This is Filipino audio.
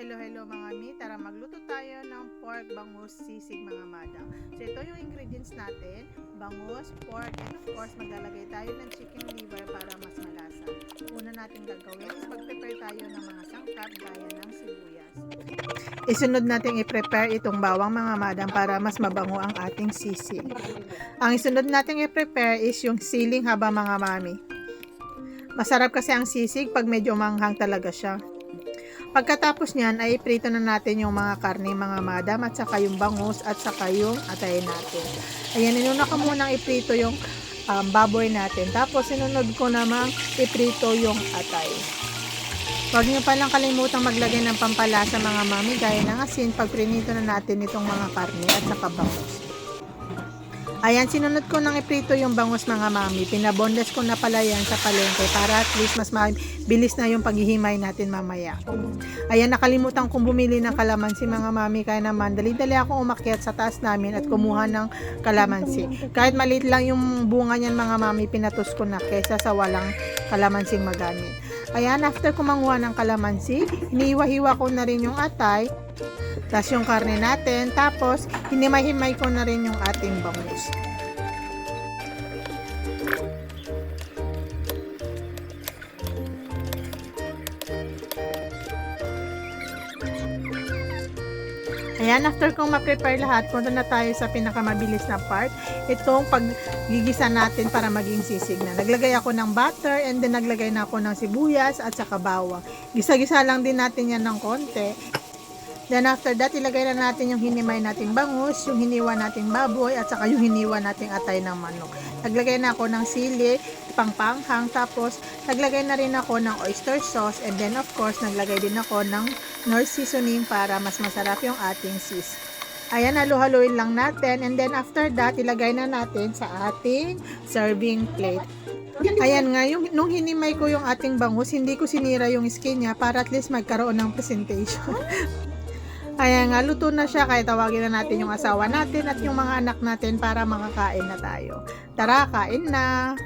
Hello, hello mga mi. Tara magluto tayo ng pork bangus sisig mga madam. So ito yung ingredients natin. Bangus, pork, and of course maglalagay tayo ng chicken liver para mas malasa. Una natin gagawin is mag-prepare tayo ng mga sangkap gaya ng sibuyas. Isunod natin i-prepare itong bawang mga madam para mas mabango ang ating sisig. Ang isunod natin i-prepare is yung siling haba mga mami. Masarap kasi ang sisig pag medyo manghang talaga siya. Pagkatapos niyan ay iprito na natin yung mga karne mga madam at saka yung bangus at saka yung atay natin. Ayan, inuna ko munang iprito yung um, baboy natin. Tapos sinunod ko namang iprito yung atay. Huwag niyo palang kalimutang maglagay ng pampalasa mga mami gaya ng asin pag prinito na natin itong mga karne at saka bangus. Ayan, sinunod ko nang iprito yung bangus mga mami. Pinabondes ko na pala yan sa palengke para at least mas mabilis na yung paghihimay natin mamaya. Ayan, nakalimutan kong bumili ng kalamansi mga mami. Kaya naman, dali-dali akong umakyat sa taas namin at kumuha ng kalamansi. Kahit maliit lang yung bunga niyan mga mami, pinatos ko na kesa sa walang kalamansing magamit. Ayan, after ko manguha ng kalamansi, iniiwa-hiwa ko na rin yung atay, tapos yung karne natin, tapos hinimay-himay ko na rin yung ating bangus. Ayan, after kong ma-prepare lahat, punta na tayo sa pinakamabilis na part. Itong paggigisa natin para maging sisig na. Naglagay ako ng butter and then naglagay na ako ng sibuyas at saka bawang. Gisa-gisa lang din natin yan ng konti. Then after that, ilagay na natin yung hinimay nating bangus, yung hiniwa nating baboy, at saka yung hiniwa nating atay ng manok. Naglagay na ako ng sili, pangpanghang, tapos naglagay na rin ako ng oyster sauce, and then of course, naglagay din ako ng nor seasoning para mas masarap yung ating sis. Ayan, halo-haloin lang natin, and then after that, ilagay na natin sa ating serving plate. Ayan nga, yung, nung hinimay ko yung ating bangus, hindi ko sinira yung skin niya para at least magkaroon ng presentation. Ayan nga, luto na siya kaya tawagin na natin yung asawa natin at yung mga anak natin para makakain na tayo. Tara, kain na!